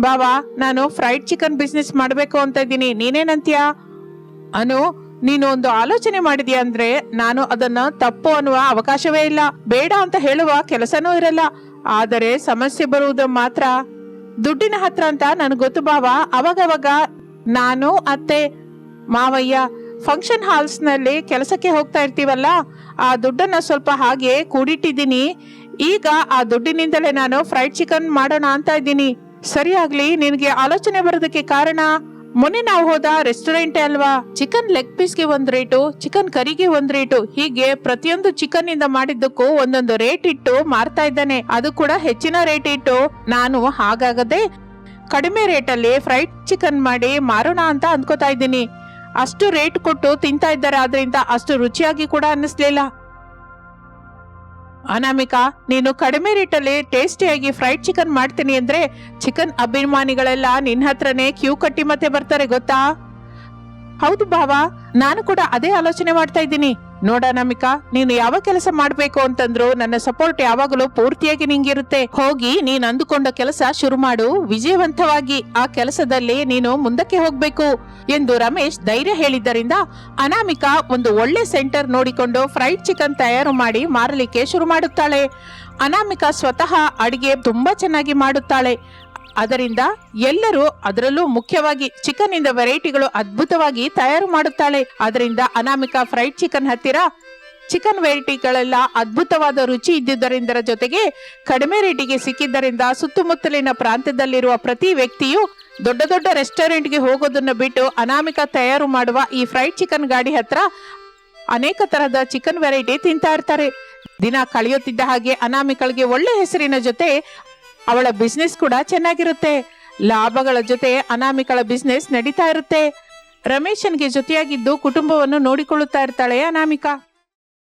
Speaker 1: ಬಾಬಾ ನಾನು ಫ್ರೈಡ್ ಚಿಕನ್ ಬಿಸ್ನೆಸ್ ಮಾಡಬೇಕು ಅಂತ ಇದ್ದೀನಿ. ನೀನೇನಂತೀಯ? ಅನು, ನೀನು ಒಂದು ಆಲೋಚನೆ ಮಾಡಿದ್ಯಾ ಅಂದ್ರೆ ನಾನು ಅದನ್ನ ತಪ್ಪು ಅನ್ನುವ ಅವಕಾಶವೇ ಇಲ್ಲ. ಬೇಡ ಅಂತ ಹೇಳುವ ಕೆಲಸನೂ ಇರಲ್ಲ. ಆದರೆ ಸಮಸ್ಯೆ ಬರುವುದು ಮಾತ್ರ. ದುಡ್ಡಿನ ಹತ್ರ ಅಂತ ನನಗೆ ಗೊತ್ತು ಬಾವ ಅವಾಗವಾಗ ನಾನು, ಅತ್ತೆ, ಮಾವಯ್ಯ ಫಂಕ್ಷನ್ ಹಾಲ್ಸ್ನಲ್ಲಿ ಕೆಲಸಕ್ಕೆ ಹೋಗ್ತಾ ಇರ್ತೀವಲ್ಲ, ಆ ದುಡ್ಡನ್ನ ಸ್ವಲ್ಪ ಹಾಗೆ ಕೂಡಿಟ್ಟಿದ್ದೀನಿ. ಈಗ ಆ ದುಡ್ಡಿನಿಂದಲೇ ನಾನು ಫ್ರೈಡ್ ಚಿಕನ್ ಮಾಡೋಣ ಅಂತ ಇದ್ದೀನಿ. ಸರಿಯಾಗ್ಲಿ ನಿನಗೆ ಆಲೋಚನೆ ಬರೋದಕ್ಕೆ ಕಾರಣ? ಮೊನ್ನೆ ನಾವು ಹೋದ ರೆಸ್ಟೋರೆಂಟ್ ಅಲ್ವಾ? ಚಿಕನ್ ಲೆಗ್ ಪೀಸ್ಗೆ ಒಂದ್ ರೇಟು ಚಿಕನ್ ಕರಿಗೆ ಒಂದ್ ರೇಟು ಹೀಗೆ ಪ್ರತಿಯೊಂದು ಚಿಕನ್ ಇಂದ ಮಾಡಿದ್ದಕ್ಕೂ ಒಂದೊಂದು ರೇಟ್ ಇಟ್ಟು ಮಾರ್ತಾ ಇದ್ದಾನೆ. ಅದು ಕೂಡ ಹೆಚ್ಚಿನ ರೇಟ್ ಇಟ್ಟು. ನಾನು ಹಾಗಾಗದೆ ಕಡಿಮೆ ರೇಟಲ್ಲಿ ಫ್ರೈಡ್ ಚಿಕನ್ ಮಾಡಿ ಮಾರೋಣ ಅಂತ ಅನ್ಕೋತಾ ಇದ್ದೀನಿ. ಅಷ್ಟು ರೇಟ್ ಕೊಟ್ಟು ತಿಂತಾ ಇದ್ದಾರೆ, ಆದ್ರಿಂದ ಅಷ್ಟು ರುಚಿಯಾಗಿ ಕೂಡ ಅನ್ನಿಸ್ಲಿಲ್ಲ. ಅನಾಮಿಕಾ, ನೀನು ಕಡಿಮೆ ರೇಟಲ್ಲಿ ಟೇಸ್ಟಿಯಾಗಿ ಫ್ರೈಡ್ ಚಿಕನ್ ಮಾಡ್ತೀನಿ ಅಂದ್ರೆ ಚಿಕನ್ ಅಭಿಮಾನಿಗಳೆಲ್ಲ ನಿನ್ನ ಹತ್ರನೇ ಕ್ಯೂ ಕಟ್ಟಿ ಮತ್ತೆ ಬರ್ತಾರೆ, ಗೊತ್ತಾ? ಹೌದು ಭಾವ ನಾನು ಕೂಡ ಅದೇ ಆಲೋಚನೆ ಮಾಡ್ತಾ ಇದ್ದೀನಿ. ನೋಡ ಅನಾಮಿಕಾ ನೀನು ಯಾವ ಕೆಲಸ ಮಾಡ್ಬೇಕು ಅಂತಂದ್ರು ನನ್ನ ಸಪೋರ್ಟ್ ಯಾವಾಗಲೂ ಪೂರ್ತಿಯಾಗಿ ನಿಂಗಿರುತ್ತೆ. ಹೋಗಿ ನೀನ್ ಅಂದುಕೊಂಡ ಕೆಲಸ ಶುರು ಮಾಡು, ವಿಜಯವಂತವಾಗಿ ಆ ಕೆಲಸದಲ್ಲಿ ನೀನು ಮುಂದಕ್ಕೆ ಹೋಗ್ಬೇಕು ಎಂದು ರಮೇಶ್ ಧೈರ್ಯ ಹೇಳಿದ್ದರಿಂದ ಅನಾಮಿಕಾ ಒಂದು ಒಳ್ಳೆ ಸೆಂಟರ್ ನೋಡಿಕೊಂಡು ಫ್ರೈಡ್ ಚಿಕನ್ ತಯಾರು ಮಾಡಿ ಮಾರಲಿಕ್ಕೆ ಶುರು ಮಾಡುತ್ತಾಳೆ. ಅನಾಮಿಕಾ ಸ್ವತಃ ಅಡಿಗೆ ತುಂಬಾ ಚೆನ್ನಾಗಿ ಮಾಡುತ್ತಾಳೆ. ಅದರಿಂದ ಎಲ್ಲರೂ ಅದರಲ್ಲೂ ಮುಖ್ಯವಾಗಿ ಚಿಕನ್ ಇಂದ ವೆರೈಟಿಗಳು ಅದ್ಭುತವಾಗಿ ತಯಾರು ಮಾಡುತ್ತಾಳೆ. ಅದರಿಂದ ಅನಾಮಿಕಾ ಫ್ರೈಡ್ ಚಿಕನ್ ಹತ್ತಿರ ಚಿಕನ್ ವೆರೈಟಿಗಳೆಲ್ಲ ಅದ್ಭುತವಾದ ರುಚಿ ಇದ್ದುದರಿಂದ ಜೊತೆಗೆ ಕಡಿಮೆ ರೇಟಿಗೆ ಸಿಕ್ಕಿದ್ದರಿಂದ ಸುತ್ತಮುತ್ತಲಿನ ಪ್ರಾಂತ್ಯದಲ್ಲಿರುವ ಪ್ರತಿ ವ್ಯಕ್ತಿಯು ದೊಡ್ಡ ದೊಡ್ಡ ರೆಸ್ಟೋರೆಂಟ್ಗೆ ಹೋಗೋದನ್ನ ಬಿಟ್ಟು ಅನಾಮಿಕಾ ತಯಾರು ಮಾಡುವ ಈ ಫ್ರೈಡ್ ಚಿಕನ್ ಗಾಡಿ ಹತ್ರ ಅನೇಕ ತರಹದ ಚಿಕನ್ ವೆರೈಟಿ ತಿಂತಾ ಇರ್ತಾರೆ. ದಿನ ಕಳೆಯುತ್ತಿದ್ದ ಹಾಗೆ ಅನಾಮಿಕಳಿಗೆ ಒಳ್ಳೆ ಹೆಸರಿನ ಜೊತೆ ಅವಳ ಬಿಸ್ನೆಸ್ ಕೂಡ ಚೆನ್ನಾಗಿರುತ್ತೆ. ಲಾಭಗಳ ಜೊತೆ ಅನಾಮಿಕಳ ಬಿಸ್ನೆಸ್ ನಡೀತಾ ಇರುತ್ತೆ. ರಮೇಶನ್ಗೆ ಜೊತೆಯಾಗಿದ್ದು ಕುಟುಂಬವನ್ನು ನೋಡಿಕೊಳ್ಳುತ್ತಾ ಇರ್ತಾಳೆ ಅನಾಮಿಕಾ.